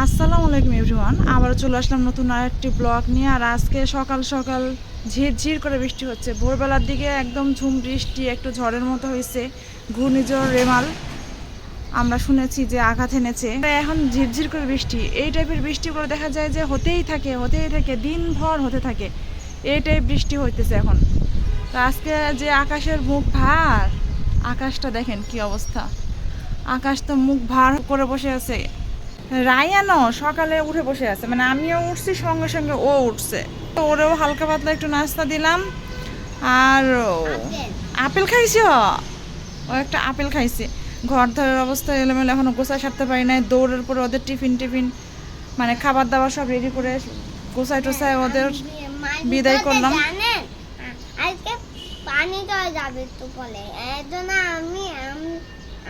আসসালামু আলাইকুম এভরিওয়ান, আবারও চলে আসলাম নতুন আরেকটি ব্লগ নিয়ে, আর আজকে সকাল সকাল ঝিরঝির করে বৃষ্টি হচ্ছে। ভোরবেলার দিকে একদম ঝুম বৃষ্টি, একটু ঝড়ের মতো হয়েছে। ঘূর্ণিঝড় রেমাল, আমরা শুনেছি যে আঘাত এনেছে। এখন ঝিরঝির করে বৃষ্টি, এই টাইপের বৃষ্টিগুলো দেখা যায় যে হতেই থাকে হতেই থাকে, দিনভর হতে থাকে। এই টাইপ বৃষ্টি হইতেছে এখন। তো আজকে যে আকাশের মুখ ভার, আকাশটা দেখেন কি অবস্থা। আকাশ তো মুখ ভার করে বসে আছে। রায়ানও সকালে উঠে বসে আছে। মানে আমিও উঠছি, সঙ্গে সঙ্গে ও উঠছে। তো ওরেও হালকা পাতলা একটু নাস্তা দিলাম। আর আপেল খাইছ? ও একটা আপেল খাইছে। ঘর ধরের অবস্থা এলোমেলো, এখনও গোছায় সারতে পারি নাই। দৌড়ের পরে ওদের টিফিন টিফিন মানে খাবার দাবার সব রেডি করে গোছায় টোছায় ওদের বিদায় করলাম। যাবে তো বলে আমি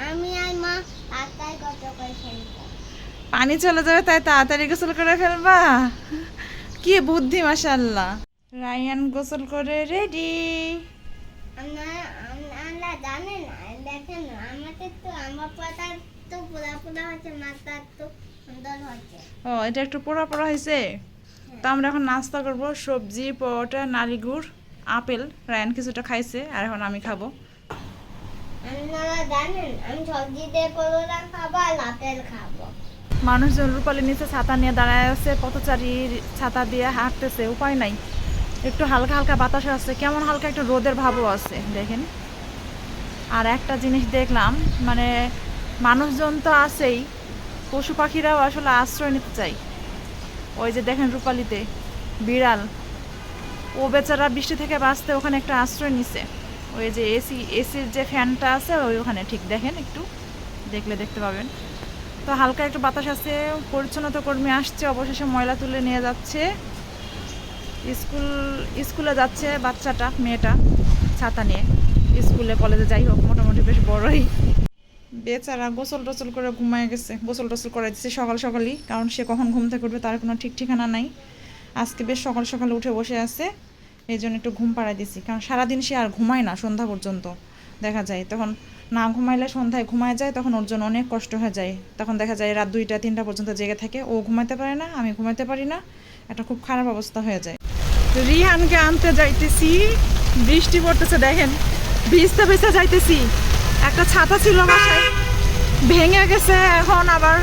আমি আর মা রাস্তায় করে পানি চলে যাবে তাই তাড়াতাড়ি গোসল করে ফেলবা। কি বুদ্ধি মাশাল্লাহ রায়ান গোসল করে রেডি। ও এটা একটু পোড়া পোড়া হয়েছে? তো আমরা এখন নাস্তা করব সবজি পরোটা নালিগুড় আপেল। রায়ান কিছুটা খাইছে আর এখন আমি খাব। আপনারা জানেন আমি সবজি দিয়ে পরোটা খাব আর আপেল খাব। মানুষজন রূপালি নিচে ছাতা নিয়ে দাঁড়ায় আছে পথচারীর ছাতা দিয়ে হাঁটতেছে, উপায় নাই। একটু হালকা হালকা বাতাস আছে কেমন হালকা একটু রোদের ভাবও আছে, দেখেন। আর একটা জিনিস দেখলাম মানে মানুষজন তো আছেই, পশু পাখিরাও আসলে আশ্রয় নিতে চাই ওই যে দেখেন রূপালিতে, বিড়াল। ও বেচারা বৃষ্টি থেকে বাঁচতে ওখানে একটা আশ্রয় নিছে। ওই যে এসি, এসির যে ফ্যানটা আছে, ওই ওখানে, ঠিক দেখেন একটু, দেখলে দেখতে পাবেন। তো হালকা একটু বাতাস আছে পরিচ্ছন্নতা কর্মী আসছে, অবশেষে ময়লা তুলে নিয়ে যাচ্ছে। স্কুল, স্কুলে যাচ্ছে বাচ্চাটা, মেয়েটা, ছাতা নিয়ে। স্কুলে, কলেজে যাই হোক, মোটামুটি বেশ বড়ই। বেচারা গোসল টোসল করে ঘুমায় গেছে, গোসল টোসল করে দিচ্ছে সকাল সকালই, কারণ সে কখন ঘুম থেকে উঠবে তার কোনো ঠিক ঠিকানা নাই। আজকে বেশ সকাল সকালে উঠে বসে আছে, এই জন্য একটু ঘুম পাড়াই দিছি, কারণ সারাদিন সে আর ঘুমায় না সন্ধ্যা পর্যন্ত। দেখা যায়। তখন না ঘুমাইলে সন্ধ্যায় ঘুমায় যায়, তখন ওর জন্য অনেক কষ্ট হয়ে যায়। তখন দেখা যায় রাত দুইটা, তিনটা পর্যন্ত জেগে থাকে। ও ঘুমাইতে পারে না, আমি ঘুমাইতে পারি না। একটা খুব খারাপ অবস্থা হয়ে যায়। রিহানকে আনতে যাইতেছি। বৃষ্টি পড়তেছে, দেখেন। ভিজতে ভিজতে যাইতেছি। একটা ছাতা ছিল বাসায় ভেঙে গেছে, এখন আবার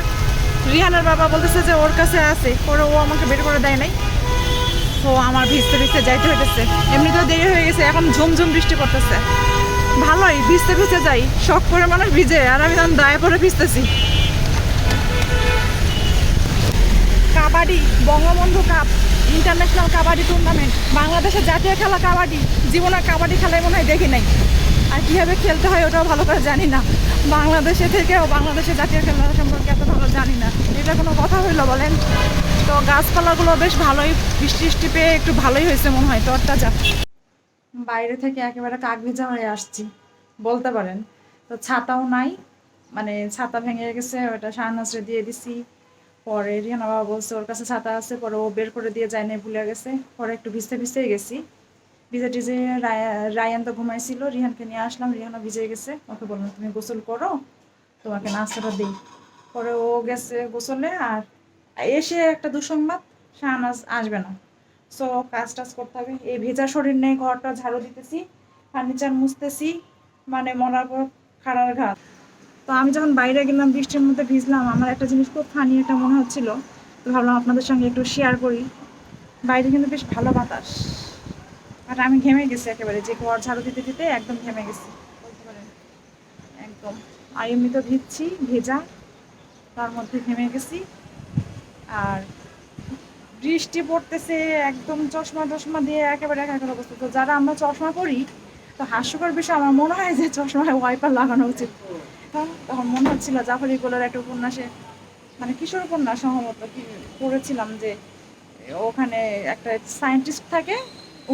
রিহানের বাবা বলতেছে যে ওর কাছে আছে। পরে ও আমাকে বের করে দেয় নাই। তো আমার ভিজতে ভিজতে যাইতে হইতেছে। এমনিতেও দেরি হয়ে গেছে, এখন ঝুমঝুম বৃষ্টি পড়তেছে। ভালোই, ভিজতে ভিজতে যাই। শখ করে মানুষ ভিজে, আর আমি তখন দায়ে পরে ভিজতেছি। Kabaddi, Bangabandhu cup international kabaddi tournament বাংলাদেশের জাতীয় খেলা কাবাডি। জীবনে কাবাডি খেলায় মনে হয় দেখি নাই। আর কীভাবে খেলতে হয় ওটাও ভালো করে জানি না। বাংলাদেশে থেকেও বাংলাদেশের জাতীয় খেলা সম্পর্কে এত ভালো জানি না। এটা কোনো কথা হইল বলেন? তো গাছপালাগুলো বেশ ভালোই বৃষ্টি বৃষ্টি পেয়ে একটু ভালোই হয়েছে মনে হয় তরতাজা বাইরে থেকে একেবারে কাক ভেজা হয়ে আসছি, বলতে পারেন। তো ছাতাও নাই মানে ছাতা ভেঙে গেছে, ওটা শাহনাজরে দিয়ে দিছি। পরে রিহানা বাবা বলছে, ওর কাছে ছাতা আছে, পরে ও বের করে দিয়ে যায় না ভুলে গেছে। পরে একটু ভিজতে ভিজতেই গেছি। ভিজে টিজে রায়া- রায়ান তো ঘুমাইছিল রিহানকে নিয়ে আসলাম রিহানও ভিজে গেছে। ওকে বললাম, তুমি গোসল করো, তোমাকে নাস্তাটা দিই। পরে ও গেছে গোসলে, আর এসে একটা দুঃসংবাদ, শাহনাজ আসবে না। সো কাজ টাজ করতে হবে। এই ভেজা শরীর নেই ঘরটা ঝাড়ু দিতেছি, ফার্নিচার মুছতেছি মানে মরার পর খাড়ার ঘাট তো আমি যখন বাইরে গেলাম, বৃষ্টির মধ্যে ভিজলাম, আমার একটা জিনিস খুব ফানি একটা মনে হচ্ছিল, তো ভাবলাম আপনাদের সঙ্গে একটু শেয়ার করি। বাইরে কিন্তু বেশ ভালো বাতাস, আর আমি ঘেমে গেছি একেবারে, যে ঘর ঝাড়ু দিতে দিতে একদম ঘেমে গেছি। বলতে পারেন একদম। আর এমনি তো ভিজছি, ভেজা, তার মধ্যে ঘেমে গেছি, আর বৃষ্টি পড়তেছে একদম চশমা টশমা দিয়ে একেবারে একাকার অবস্থা। তো যারা আমরা চশমা পরি তো হাস্যকর বিষয় আমার মনে হয় যে চশমায় ওয়াইপার লাগানো উচিত। হ্যাঁ, তখন মনে হচ্ছিল জাফর ইকবালের একটা উপন্যাসে মানে কিশোর উপন্যাস সম্ভবত কি পড়েছিলাম যে ওখানে একটা সায়েন্টিস্ট থাকে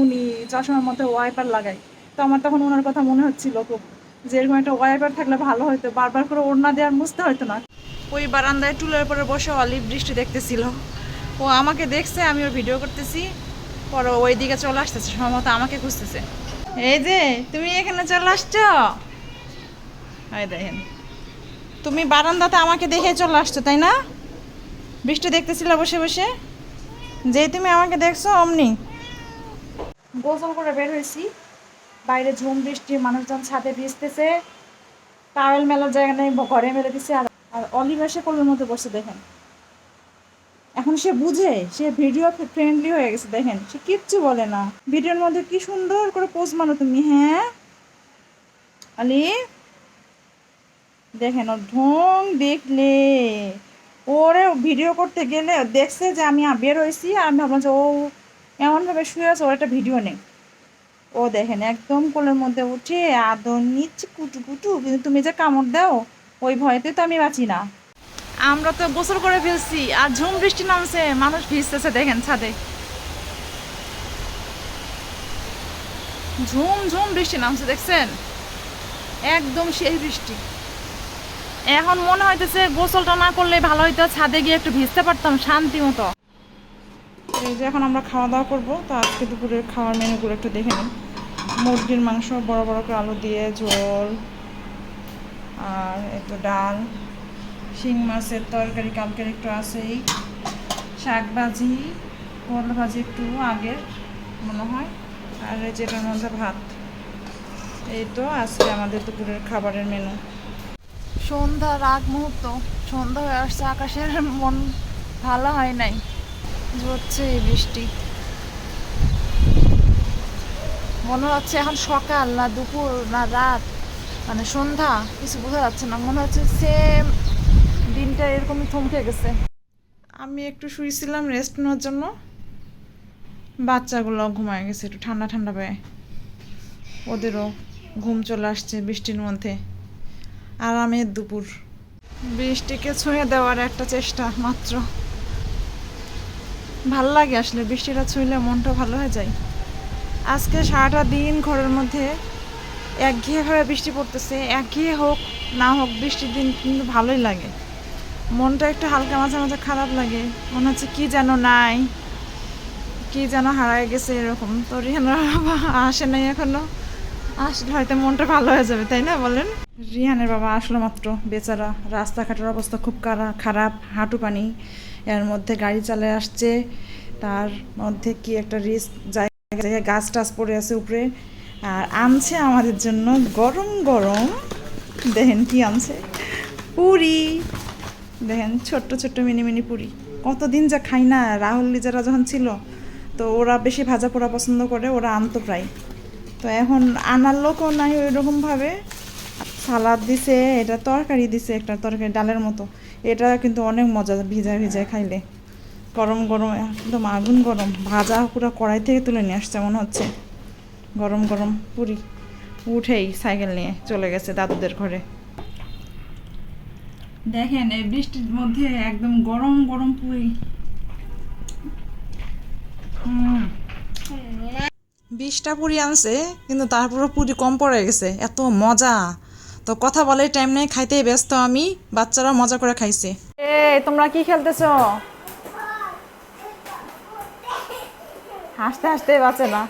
উনি চশমার মধ্যে ওয়াইপার লাগায়। তো আমার তখন ওনার কথা মনে হচ্ছিল খুব যে এরকম একটা ওয়াইপার থাকলে ভালো হতো বারবার করে ওড়না দেওয়ার মুছতে হতো না। ওই বারান্দায় টুলের উপরে বসে অলিভ বৃষ্টি দেখতেছিল। ও আমাকে দেখছে, আমি ওর ভিডিও করতেছি। পরে ওই দিকে চলে আসতেছে, সম্ভবত আমাকে খুঁজতেছে। এই যে, তুমি এখানে চলে আসছো? দেখেন। তুমি বারান্দাতে আমাকে দেখে চলে আসছো, তাই না? বৃষ্টি দেখতেছিল বসে বসে? যে তুমি আমাকে দেখছ, অমনি। গোসল করে বের হয়েছি। বাইরে ঝুম, বৃষ্টি, মানুষজন ছাদে ভিজতেছে। টাওয়েল মেলার জায়গা নেই, ঘরে মেলে দিছে। আর আর অলিভ এসে কোলের মধ্যে বসে দেখেন। এখন সে বুঝে, সে ভিডিও ফ্রেন্ডলি হয়ে গেছে, দেখেন। সে কিচ্ছু বলে না। ভিডিওর মধ্যে কি সুন্দর করে পোজ মানো তুমি হ্যাঁ? আলি? দেখেন ও ঢং দেখলে। ওরে ভিডিও করতে গেলে দেখছে যে আমি বের হয়েছি, আর আমি ভাবলাম যে ও এমনভাবে শুয়ে আছে, ওর একটা ভিডিও নেই। ও দেখেন, একদম কোলের মধ্যে উঠে আদর নিচ্ছে কুটু কুটু কিন্তু তুমি যে কামড় দাও, ওই ভয়তে তো আমি বাঁচি না। আমরা তো গোসল করে ফেলছি, আর ঝুম বৃষ্টি নামছে, মানুষ ভিজতেছে, দেখেন ছাদে। ঝুম ঝুম বৃষ্টি নামছে, দেখছেন? একদম সেই বৃষ্টি। এখন মনে হইতেছে গোসলটা না করলে ভালো হইতো, ছাদে গিয়ে একটু ভিজতে পারতাম শান্তি মতো। এই যে এখন আমরা খাওয়া দাওয়া করব, তো আজকে দুপুরের খাওয়ার মেনুগুলো একটু দেখে নিন মুরগির মাংস, বড় বড় করে আলু দিয়ে, ঝোল, আর একটু ডাল। শিং মাছের তরকারি কালকের একটু আছেই। শাক ভাজি করলা ভাজি একটু আগের মনে হয়। আর যেটার মধ্যে ভাত। এই তো আজকে আমাদের দুপুরের খাবারের মেনু সন্ধ্যা রাগ মুহূর্ত। সন্ধ্যা হয়ে আসছে, আকাশের মন ভালো হয় নাই। হচ্ছে এই বৃষ্টি। মনে হচ্ছে এখন সকাল না দুপুর না রাত। মানে সন্ধ্যা, কিছু বোঝা যাচ্ছে না। মনে হচ্ছে সেম দিনটা এরকমই থমকে গেছে। আমি একটু শুয়েছিলাম রেস্ট নেওয়ার জন্য। বাচ্চাগুলো ঘুমায় গেছে একটু ঠান্ডা ঠান্ডা পায়। ওদেরও ঘুম চলে আসছে বৃষ্টির মধ্যে। আরামের দুপুর। বৃষ্টিকে ছুঁয়ে দেওয়ার একটা চেষ্টা মাত্র। ভালো লাগে আসলে বৃষ্টিটা ছুঁইলে মনটা ভালো হয়ে যায়। আজকে সারাটা দিন ঘরের মধ্যে একঘেয়েভাবে বৃষ্টি পড়তেছে। একঘেয়ে হোক, না হোক, বৃষ্টির দিন কিন্তু ভালোই লাগে। মনটা একটু হালকা, মাঝে মাঝে খারাপ লাগে। মনে হচ্ছে কি যেন নাই, কি যেন হারায় গেছে এরকম। তো রিহানের বাবা আসে নাই এখনও। আসলে হয়তো মনটা ভালো হয়ে যাবে, তাই না বলেন? রিহানের বাবা আসলো মাত্র, বেচারা। রাস্তাঘাটের অবস্থা খুব খারাপ, হাঁটু পানি। এর মধ্যে গাড়ি চালায় আসছে। তার মধ্যে কি একটা রিস্ক, জায়গায় জায়গায় গাছ টাছ পড়ে আছে উপরে। আর আনছে আমাদের জন্য গরম গরম। দেখেন কি আনছে। পুরি। দেখেন, ছোট্ট ছোট্ট মিনি মিনি পুরি। কতদিন যা খাই না, রাহুল লিজারা যখন ছিল, তো ওরা বেশি ভাজা পোড়া পছন্দ করে, ওরা আনতো প্রায়। তো এখন আনার লোকও নাই ওই রকমভাবে সালাদ দিছে, এটা তরকারি দিছে, একটা তরকারি, ডালের মতো। এটা কিন্তু অনেক মজা ভিজা ভিজায় খাইলে। গরম গরম, একদম আগুন গরম। ভাজা পুরো কড়াই থেকে তুলে নিয়ে আসছে, মনে হচ্ছে। গরম গরম পুরি। উঠেই সাইকেল নিয়ে চলে গেছে দাদুদের ঘরে। দেখেন এই বৃষ্টির মধ্যে একদম গরম গরম পুরি। বিশটা পুরি আনছে কিন্তু তারপরে পুরি কম পড়ে গেছে। এত মজা। তো কথা বলে টাইম নেই খাইতেই ব্যস্ত আমি। বাচ্চারা মজা করে খাইছে। এ তোমরা কি খেলতেছো? হাসতে হাসতে বাঁচে না।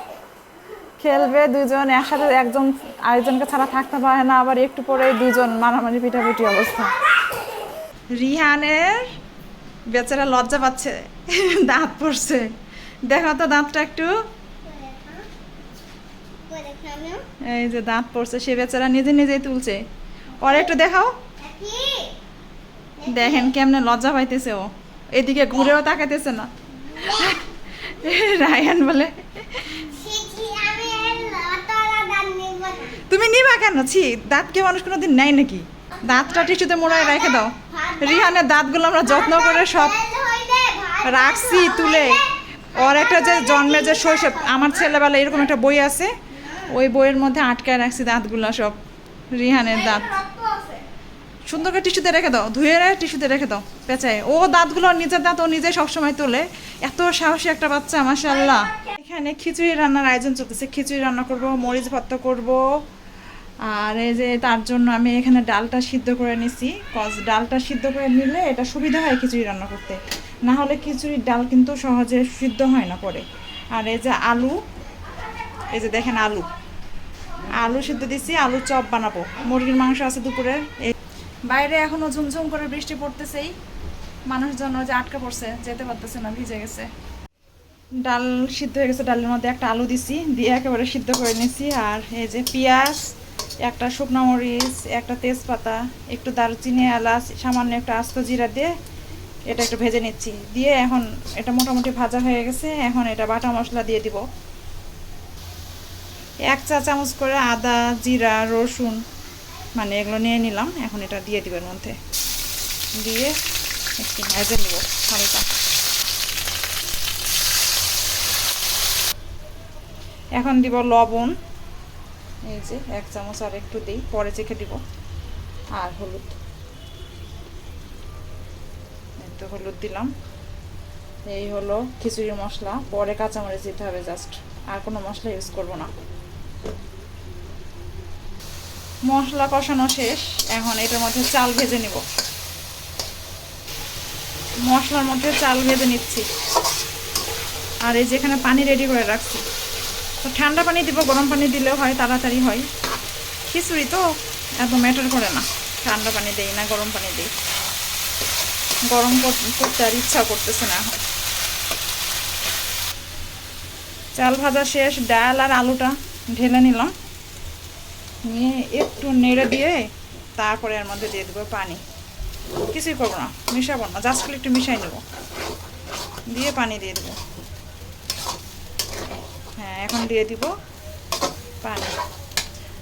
খেলবে দুজন একসাথে একজন আরেকজনকে ছাড়া থাকতে পারে না আবার একটু পরে দুজন মারামারি পিটাপিটি অবস্থা। রিহানের বেচারা লজ্জা পাচ্ছে, দাঁত পড়ছে। দেখো তো দাঁতটা একটু। এই যে দাঁত পড়ছে, সে বেচারা নিজে নিজেই তুলছে। ওর একটু দেখাও। দেখেন কেমনে লজ্জা পাইতেছে ও। এদিকে ঘুরেও তাকাইতেছে না। রায়ান বলে, তুমি নিবা কেন? ছি, দাঁত কে মানুষ কোনোদিন নেয় নাকি? দাঁতটা টিস্যুতে মোড়ায় রেখে দাও। রিহানের দাঁতগুলো আমরা যত্ন করে সব রাখছি, তুলে। ওর একটা যে জন্মের যে শৈশব, আমার ছেলেবেলা এরকম একটা বই আছে, ওই বইয়ের মধ্যে আটকায় রাখছি দাঁতগুলো সব, রিহানের দাঁত। সুন্দর করে টিস্যুতে রেখে দাও, ধুয়ে টিস্যুতে রেখে দাও, পেঁচায়। ও দাঁতগুলো নিজের দাঁত ও নিজে সবসময় তোলে। এত সাহসী একটা বাচ্চা মাশাল্লাহ এখানে খিচুড়ি রান্নার আয়োজন চলতেছে। খিচুড়ি রান্না করব, মরিচ ভর্তা করব। আর এই যে তার জন্য আমি এখানে ডালটা সিদ্ধ করে নিছি। কজ ডালটা সিদ্ধ করে নিলে এটা সুবিধা হয় খিচুড়ি রান্না করতে। না হলে খিচুড়ির ডাল কিন্তু সহজে সিদ্ধ হয় না পরে। আর এই যে আলু, এই যে দেখেন আলু। আলু সিদ্ধ দিছি আলু চপ বানাবো। মুরগির মাংস আছে দুপুরে। বাইরে এখনও ঝুমঝুম করে বৃষ্টি পড়তেছেই। মানুষজন যে আটকা পড়ছে, যেতে পারতেছে না, ভিজে গেছে। ডাল সিদ্ধ হয়ে গেছে, ডালের মধ্যে একটা আলু দিছি, দিয়ে একেবারে সিদ্ধ করে নিছি। আর এই যে পেঁয়াজ একটা শুকনো মরিচ, একটা তেজপাতা, একটু দারুচিনি, এলাচ, সামান্য একটু আস্ত জিরা দিয়ে এটা একটু ভেজে নিচ্ছি। দিয়ে এখন এটা মোটামুটি ভাজা হয়ে গেছে, এখন এটা বাটা মশলা দিয়ে দিব। এক চা চামচ করে আদা, জিরা, রসুন মানে এগুলো নিয়ে নিলাম, এখন এটা দিয়ে দিব এর মধ্যে। দিয়ে একটু ভেজে নেব হালকা। এখন দিব লবণ। এই যে এক চামচ আর একটু দিই, পরে চেখে দিব। আর হলুদ। একটু হলুদ দিলাম। এই হলো খিচুড়ি মশলা। পরে কাঁচামরিচ দিতে হবে জাস্ট। আর কোনো মশলা ইউজ করব না। মশলা কষানো শেষ। এখন এটার মধ্যে চাল ভেজে নিব। মশলার মধ্যে চাল ভেজে নিচ্ছি। আর এই যেখানে পানি রেডি করে রাখছি। তো ঠান্ডা পানি দিব, গরম পানি দিলেও হয়, তাড়াতাড়ি হয়। খিচুড়ি তো এত ম্যাটার করে না। ঠান্ডা পানি দেই না, গরম পানি দিই। গরম কর- করতে আর ইচ্ছা করতেছে না এখন। চাল ভাজা শেষ, ডাল আর আলুটা ঢেলে নিলাম। নিয়ে একটু নেড়ে দিয়ে তারপরে এর মধ্যে দিয়ে দেবো পানি। কিছুই করব না, মিশাবো না, জাস্ট একটু মিশাই নেব। দিয়ে পানি দিয়ে দেবো। হ্যাঁ এখন দিয়ে দিব পানি।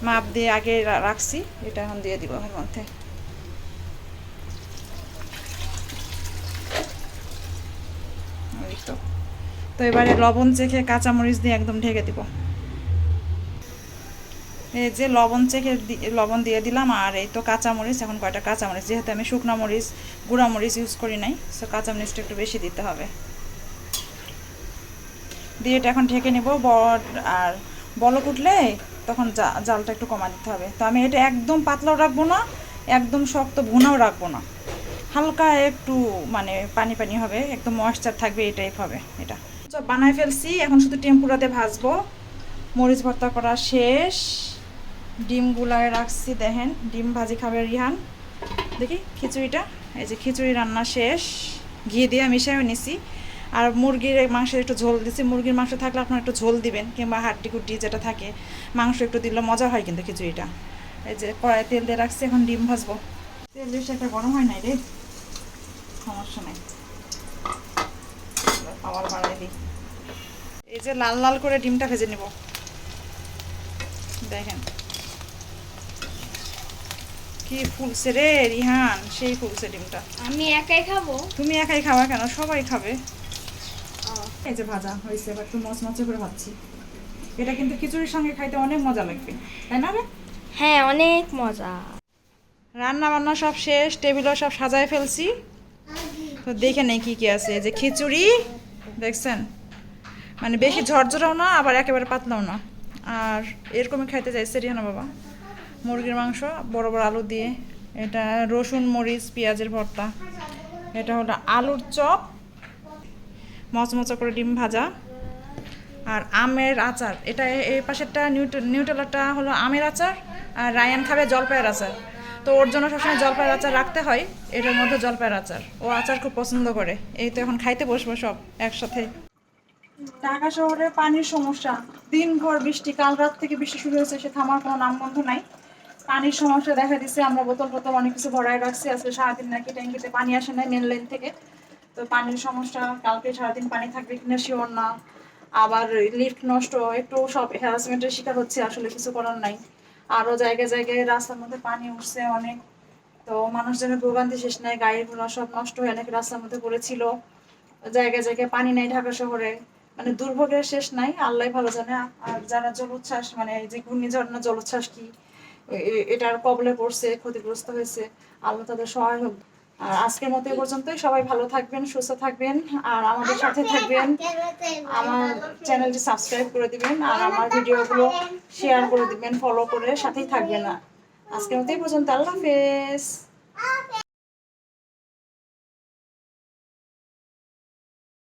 মাপ দিয়ে আগে রাখছি, এটা এখন দিয়ে দিব এর মধ্যে। তো। তো এবারে লবণ চেখে কাঁচামরিচ দিয়ে একদম ঢেকে দিব। এই যে লবণ চেখে লবণ দিয়ে দিলাম, আর এই তো কাঁচামরিচ, এখন কয়টা কাঁচামরিচ? যেহেতু আমি শুকনো মরিচ, গুঁড়া মরিচ ইউজ করি নাই সো কাঁচামরিচটা একটু বেশি দিতে হবে। দিয়ে এটা এখন ঢেকে নেব বড় আর বলক উঠলে তখন জালটা একটু কমা দিতে হবে। তো আমি এটা একদম পাতলাও রাখব না, একদম শক্ত ভুনাও রাখব না। হালকা একটু মানে পানি পানি হবে, একদম ময়েশ্চার থাকবে, এই টাইপ হবে এটা। তো বানায় ফেলছি, এখন শুধু টেম্পুরাতে ভাজবো। মরিচ ভর্তা করা শেষ। ডিম গুলায় রাখছি, দেখেন, ডিম ভাজি খাবে রিহান। দেখি, খিচুড়িটা, এই যে খিচুড়ি রান্না শেষ। ঘি দিয়ে মিশিয়ে নিছি। আর মুরগির মাংসের একটু ঝোল দিচ্ছি মুরগির মাংস থাকলে আপনারা একটু ঝোল দিবেন কিংবা হাড্ডি কুড্ডি যেটা থাকে মাংস একটু দিলে মজা হয় কিন্তু খিচুড়িটা। এই যে কড়াই তেল দিয়ে রাখছি এখন ডিম ভাজবো। তেল বেশি একটা গরম হয় নাই রে। সমস্যা নাই। আবার বাড়াই দিই। এই যে লাল লাল করে ডিমটা ভেজে নেব। দেখেন। কি ফুলছে রে রিহান সেই ফুলছে ডিমটা। আমি একাই খাব? তুমি একাই খাওয়া কেন? সবাই খাবে। এই যে ভাজা হয়েছে এবার একটু মচমচে করে ভাবছি এটা কিন্তু খিচুড়ির সঙ্গে খাইতে অনেক মজা লাগবে তাই না রে হ্যাঁ অনেক মজা। রান্না বান্না সব শেষ টেবিলও সব সাজায় ফেলছি। তো দেখে নেই কি কি আছে যে খিচুড়ি দেখছেন? মানে বেশি ঝরঝরাও না আবার একেবারে পাতলাও না। আর এরকমই খাইতে চাইছে রিহানা বাবা। মুরগির মাংস বড় বড় আলু দিয়ে। এটা রসুন মরিচ পেঁয়াজের ভর্তা। এটা হলো আলুর চপ মচমচা করে ডিম ভাজা। আর আমের আচার, এটা এই পাশেরটা নিউটেলাটা হলো আমের আচার, আর রায়ান খাবে জলপাইয়ের আচার। তো ওর জন্য সবসময় জলপাইয়ের আচার রাখতে হয়, এটার মধ্যে জলপাইয়ের আচার। ও আচার খুব পছন্দ করে। এই তো এখন খাইতে বসবো সব একসাথে। ঢাকা শহরে পানির সমস্যা। দিনভর বৃষ্টি, কাল রাত থেকে বৃষ্টি শুরু হয়েছে, সে থামার কোনো নামগন্ধ নাই। পানির সমস্যা দেখা দিচ্ছে আমরা বোতল বোতল অনেক কিছু ভরায় রাখছি। আজকে সারাদিন নাকি ট্যাঙ্কিতে পানি আসে নাই মেন লাইন থেকে। তো পানির সমস্যা, কালকে সারাদিন পানি থাকবে কিনা শিওর না। আবার লিফট নষ্ট, একটু সব হ্যারাসমেন্টের শিকার হচ্ছে, আসলে কিছু করার নাই। আরও জায়গায় জায়গায় রাস্তার মধ্যে পানি উঠছে অনেক। তো মানুষজনের ভোগান্তি শেষ নাই গাড়ি ঘোড়া সব নষ্ট হয়ে অনেক রাস্তার মধ্যে পড়েছিল। জায়গায় জায়গায় পানি নাই ঢাকা শহরে। মানে দুর্ভোগের শেষ নাই, আল্লাহ ভালো জানে। আর যারা জলোচ্ছ্বাস মানে যে ঘূর্ণিঝড় না জলোচ্ছ্বাস কি এটার কবলে পড়ছে, ক্ষতিগ্রস্ত হয়েছে। আল্লাহ তাদের সহায় হোক। আর আজকের মতো এ পর্যন্তই। সবাই ভালো থাকবেন সুস্থ থাকবেন আর আমাদের সাথে থাকবেন। আমার চ্যানেলটি সাবস্ক্রাইব করে দিবেন আর আমার ভিডিওগুলো শেয়ার করে দিবেন ফলো করে সাথেই থাকবেন। আজকের মতো এই পর্যন্ত আল্লাহ হাফেজ।